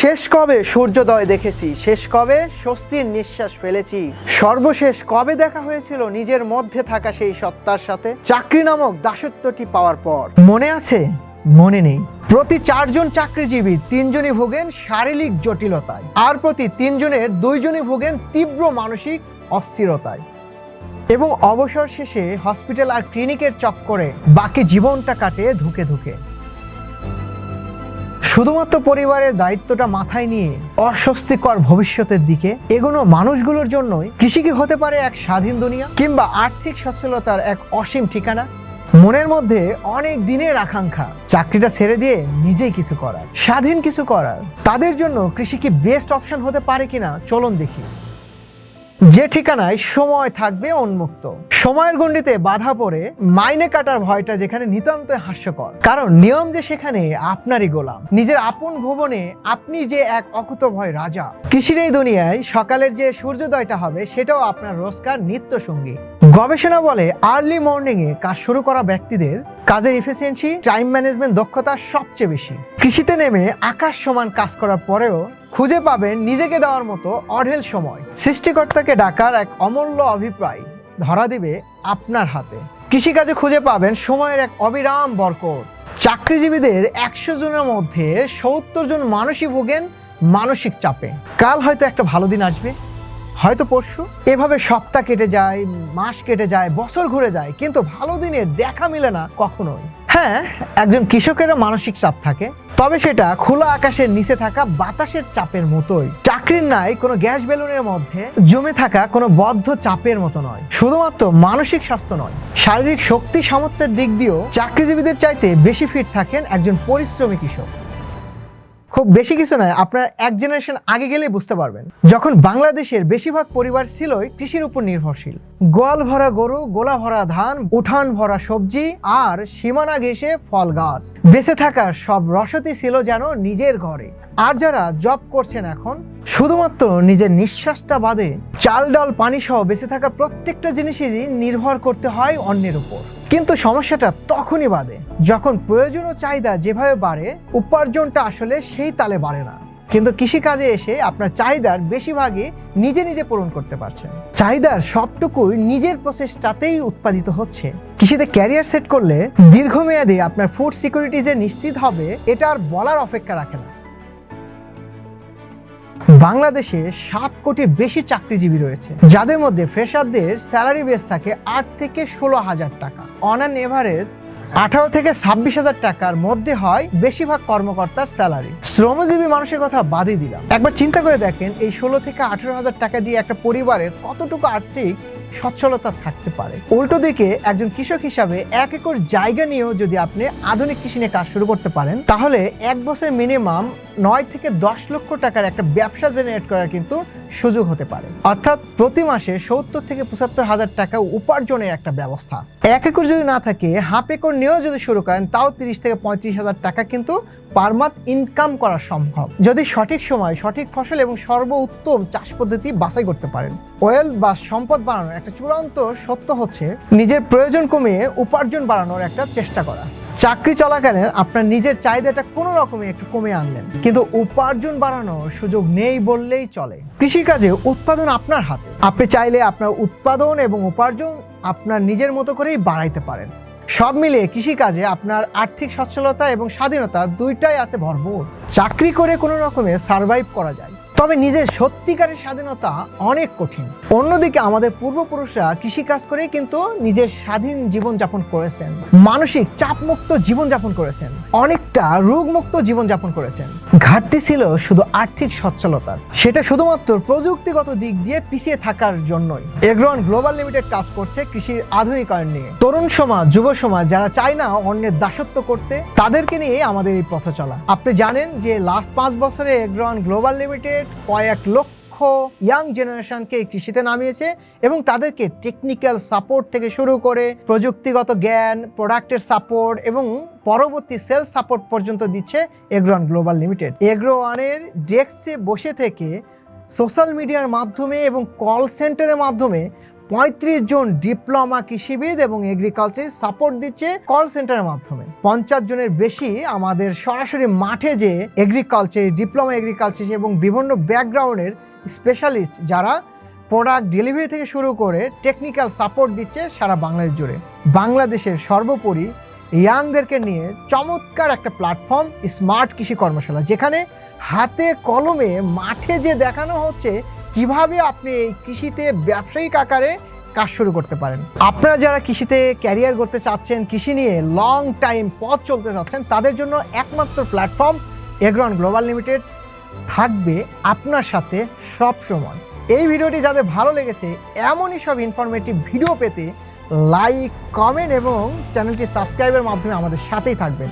শেষ কবে সূর্যোদয় দেখেছি? শেষ কবে? স্বস্তির নিঃশ্বাস ফেলেছি। সর্বশেষ কবে দেখা হয়েছিল নিজের মধ্যে থাকা সেই সত্তার সাথে? চাকরি নামক দাসত্বটি পাওয়ার পর। মনে আছে? মনে নেই। প্রতি চারজন চাকরিজীবী তিনজনই ভোগেন শারীরিক জটিলতায়। আর প্রতি তিনজনের দুইজনই ভোগেন তীব্র মানসিক অস্থিরতায়। এবং অবসর শেষে হসপিটাল আর ক্লিনিকের চক্করে বাকি জীবনটা কাটে ধুকে ধুকে। শুধুমাত্র পরিবারের দায়িত্বটা মাথায় নিয়ে অস্বস্তিকর ভবিষ্যতের দিকে এগোনো মানুষগুলোর জন্যই কৃষি কি হতে পারে এক স্বাধীন দুনিয়া কিংবা আর্থিক সচ্ছলতার এক অসীম ঠিকানা? মনের মধ্যে অনেক দিনের আকাঙ্ক্ষা, চাকরিটা ছেড়ে দিয়ে নিজেই কিছু করার, স্বাধীন কিছু করার, তাদের জন্য কৃষি কি বেস্ট অপশন হতে পারে কিনা চলুন দেখি। যে ঠিকানায় সময় থাকবে উন্মুক্ত। সময়ের গণ্ডিতে বাধা পড়ে মাইনে কাটার ভয়টা যেখানে নিতান্ত হাস্যকর। কারণ নিয়ম যে সেখানে আপনারই গোলাম। নিজের আপন ভুবনে আপনি যে এক অকুত ভয় রাজা। কৃষির এই দুনিয়ায় সকালের যে সূর্যোদয়টা হবে সেটাও আপনার রোজকার নিত্য সঙ্গী গবেষণা বলে আর্লি মর্নিং এ কাজ শুরু করা ব্যক্তিদের কাজের ইফিসিয়েন্সি টাইম ম্যানেজমেন্ট দক্ষতা সবচেয়ে বেশি। কৃষিতে নেমে আকাশ সমান কাজ করার পরেও খুঁজে পাবেন নিজেকে দেওয়ার মতো অঢেল সময়। সৃষ্টিকর্তাকে ডাকার এক অমূল্য অভিপ্রায় ধরা দিবে আপনার হাতে। কৃষিকাজে খুঁজে পাবেন সময়ের এক অবিরাম বরকত। চাকরিজীবীদের একশো জনের মধ্যে সত্তর জন মানুষই ভোগেন মানসিক চাপে। কাল হয়তো একটা ভালো দিন আসবে, হয়তো পরশু। এভাবে সপ্তাহ কেটে যায়, মাস কেটে যায়, বছর ঘুরে যায়, কিন্তু ভালো দিনের দেখা মিলে না কখনোই। হ্যাঁ একজন কৃষকেরও মানসিক চাপ থাকে, তবে সেটা খোলা আকাশের নিচে থাকা বাতাসের চাপের মতোই। চাকরির নাই কোনো গ্যাস বেলুনের মধ্যে, জমে থাকা কোনো বদ্ধ চাপের মতো নয়। শুধুমাত্র মানসিক স্বাস্থ্য নয়, শারীরিক শক্তি সামর্থ্যের দিক দিয়েও চাকরিজীবীদের চাইতে বেশি ফিট থাকেন একজন পরিশ্রমী কৃষক। খুব বেশি কিছু নয়, আপনার এক জেনারেশন আগে গেলে বুঝতে পারবেন। যখন বাংলাদেশের বেশিরভাগ পরিবার ছিলই কৃষির উপর নির্ভরশীল। গোয়াল ভরা গরু, গোলা ভরা ধান, উঠান ভরা সবজি আর সীমানা ঘেসে ফল গাছ। বেঁচে থাকার সব রসতি ছিল যেন নিজের ঘরে। আর যারা জব করছেন এখন, শুধুমাত্র নিজের নিঃশ্বাসটা বাদে চাল, ডাল পানি সহ বেঁচে থাকার প্রত্যেকটা জিনিসই নির্ভর করতে হয় অন্যের উপর। কিন্তু সমস্যাটা তখনই বাদে, যখন প্রয়োজন ও চাহিদা যেভাবে বাড়ে, উপার্জনটা আসলে সেই তালে বাড়ে না। কিন্তু কৃষিকাজে এসে আপনার চাহিদার বেশিরভাগই নিজে নিজে পূরণ করতে পারছেন। চাহিদার সবটুকুই নিজের প্রচেষ্টাতেই উৎপাদিত হচ্ছে। কৃষিতে ক্যারিয়ার সেট করলে দীর্ঘমেয়াদে আপনার ফুড সিকিউরিটি যে নিশ্চিত হবে, এটা আর বলার অপেক্ষা রাখে না। বাংলাদেশে সাত কোটির বেশি চাকরিজীবী রয়েছে, যাদের মধ্যে ফ্রেশারদের স্যালারি বেস থাকে আট থেকে ষোলো হাজার টাকা। অন অ্যান এভারেজ আঠারো থেকে ছাব্বিশ হাজার টাকার মধ্যে হয় বেশিরভাগ কর্মকর্তার স্যালারি। শ্রমজীবী মানুষের কথা বাদই দিলাম। একবার চিন্তা করে দেখেন, এই ষোলো থেকে আঠারো হাজার টাকা দিয়ে একটা পরিবারের কতটুকু আর্থিক সচ্ছলতা থাকতে পারে। উল্টো দিকে একজন কৃষক হিসাবে এক একর জায়গা নিয়েও যদি আপনি আধুনিক কৃষি নিয়ে কাজ শুরু করতে পারেন, তাহলে এক বছর মিনিমাম নয় থেকে দশ লক্ষ টাকার একটা ব্যবসা জেনারেট করার কিন্তু সুযোগ হতে পারে। অর্থাৎ প্রতি মাসে সত্তর থেকে পঁচাত্তর হাজার টাকা উপার্জনের একটা ব্যবস্থা। এক একর যদি না থাকে, হাফ একর নিয়েও যদি শুরু করেন, তাও তিরিশ থেকে পঁয়ত্রিশ হাজার টাকা কিন্তু পার মান্থ ইনকাম করা সম্ভব। যদি সঠিক সময়, সঠিক ফসল এবং সর্বোত্তম চাষ পদ্ধতি বাছাই করতে পারেন। ওয়েল বা সম্পদ বাড়ানোর একটা চূড়ান্ত সত্য হচ্ছে, নিজের প্রয়োজন কমিয়ে উপার্জন বাড়ানোর একটা চেষ্টা করা। চাকরি চলাকালীন আপনার নিজের চাহিদাটা কোনো রকমে একটু কমে আনলেন। কিন্তু উপার্জন বাড়ানোর সুযোগ নেই বললেই চলে। কৃষিকাজে উৎপাদন আপনার হাতে। আপনি চাইলে আপনার উৎপাদন এবং উপার্জন আপনার নিজের মতো করেই বাড়াইতে পারেন। সব মিলিয়ে কৃষিকাজে আপনার আর্থিক সচ্ছলতা এবং স্বাধীনতা দুইটাই আছে ভরপুর। চাকরি করে কোনো রকমে সার্ভাইভ করা যায়। তবে নিজের সত্যিকারের স্বাধীনতা অনেক কঠিন। অন্যদিকে আমাদের পূর্বপুরুষরা কৃষিকাজ করে কিন্তু নিজের স্বাধীন জীবনযাপন করেছেন। মানসিক চাপমুক্ত জীবনযাপন করেছেন। অনেকটা রোগমুক্ত জীবনযাপন করেছেন। ঘাটতি ছিল শুধু আর্থিক সচ্ছলতার। সেটা শুধুমাত্র প্রযুক্তিগত দিক দিয়ে পিছিয়ে থাকার জন্যই। এগ্রন গ্লোবাল লিমিটেড কাজ করছে কৃষির আধুনিকায়ন নিয়ে। তরুণ সমাজ, যুব সমাজ যারা চায় না অন্যের দাসত্ব করতে, তাদেরকে নিয়ে আমাদের এই পথ চলা আপনি জানেন যে লাস্ট পাঁচ বছরে এগ্রন গ্লোবাল লিমিটেড কয়েক লক্ষ ইয়াং জেনারেশনকে কৃষিতে নামিয়েছে এবং তাদেরকে টেকনিক্যাল সাপোর্ট থেকে শুরু করে প্রযুক্তিগত জ্ঞান প্রোডাক্টের সাপোর্ট এবং পরবর্তী সেলস সাপোর্ট পর্যন্ত দিচ্ছে এগ্রোয়ান গ্লোবাল লিমিটেড এগ্রোয়ানের ডেস্কে বসে থেকে সোশ্যাল মিডিয়ার মাধ্যমে এবং কল সেন্টারের মাধ্যমে পঁয়ত্রিশ জন ডিপ্লোমা কৃষিবিদ এবং এগ্রিকালচার সাপোর্ট দিচ্ছে কল সেন্টারের মাধ্যমে। পঞ্চাশ জনের বেশি আমাদের সরাসরি মাঠে যে এগ্রিকালচার, ডিপ্লোমা এগ্রিকালচার এবং বিভিন্ন ব্যাকগ্রাউন্ডের স্পেশালিস্ট যারা প্রোডাক্ট ডেলিভারি থেকে শুরু করে টেকনিক্যাল সাপোর্ট দিচ্ছে সারা বাংলাদেশ জুড়ে। বাংলাদেশের সর্বোপরি ইয়াংদেরকে নিয়ে চমৎকার একটা প্ল্যাটফর্ম স্মার্ট কৃষি কর্মশালা, যেখানে হাতে কলমে মাঠে যে দেখানো হচ্ছে, কীভাবে আপনি এই কৃষিতে ব্যবসায়িক আকারে কাজ শুরু করতে পারেন। আপনারা যারা কৃষিতে ক্যারিয়ার করতে চাচ্ছেন, কৃষি নিয়ে লং টাইম পথ চলতে চাচ্ছেন, তাদের জন্য একমাত্র প্ল্যাটফর্ম এগ্রন গ্লোবাল লিমিটেড থাকবে আপনার সাথে সব সময় এই ভিডিওটি যাদের ভালো লেগেছে, এমনই সব ইনফরমেটিভ ভিডিও পেতে লাইক কমেন্ট এবং চ্যানেলটি সাবস্ক্রাইবের মাধ্যমে আমাদের সাথেই থাকবেন।